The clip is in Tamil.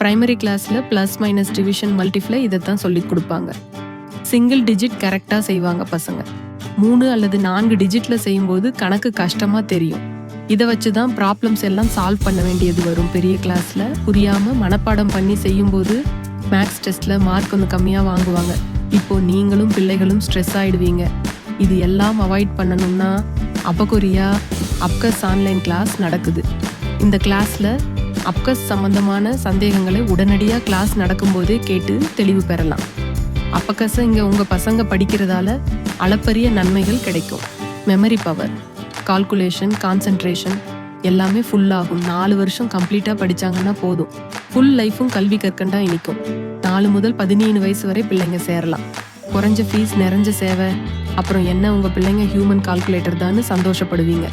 ப்ரைமரி கிளாஸில் ப்ளஸ் மைனஸ் டிவிஷன் மல்டிப்ளை இதை தான் சொல்லி கொடுப்பாங்க சிங்கிள் டிஜிட் கரெக்டாக செய்வாங்க பசங்க. மூணு அல்லது நான்கு டிஜிட்டில் செய்யும்போது கணக்கு கஷ்டமாக தெரியும். இதை வச்சு தான் ப்ராப்ளம்ஸ் எல்லாம் சால்வ் பண்ண வேண்டியது வரும் பெரிய கிளாஸில் புரியாமல் மனப்பாடம் பண்ணி செய்யும்போது மேக்ஸ் டெஸ்ட்டில் மார்க் கொஞ்சம் கம்மியாக வாங்குவாங்க. இப்போது நீங்களும் பிள்ளைகளும் ஸ்ட்ரெஸ் ஆகிடுவீங்க இது எல்லாம் அவாய்ட் பண்ணணும்னா அப்பகொரியா அப்கஸ் ஆன்லைன் கிளாஸ் நடக்குது. இந்த கிளாஸில் அப்கஸ் சம்பந்தமான சந்தேகங்களை உடனடியாக கிளாஸ் நடக்கும்போதே கேட்டு தெளிவு பெறலாம். அப்பக்கஸ் இங்கே உங்கள் பசங்க படிக்கிறதால அளப்பரிய நன்மைகள் கிடைக்கும். மெமரி பவர் கால்குலேஷன் கான்சென்ட்ரேஷன் எல்லாமே ஃபுல்லாகும் நாலு வருஷம் கம்ப்ளீட்டாக படிச்சாங்கன்னா போதும். ஃபுல் லைஃப்பும் கல்வி கற்கண்டா இனிக்கும். நாலு முதல் பதினேழு வயசு வரை பிள்ளைங்க சேரலாம். குறைஞ்ச ஃபீஸ் நிறைஞ்ச சேவை அப்புறம் என்ன உங்கள் பிள்ளைங்க ஹியூமன் கால்குலேட்டர் தான்னு சந்தோஷப்படுவீங்க.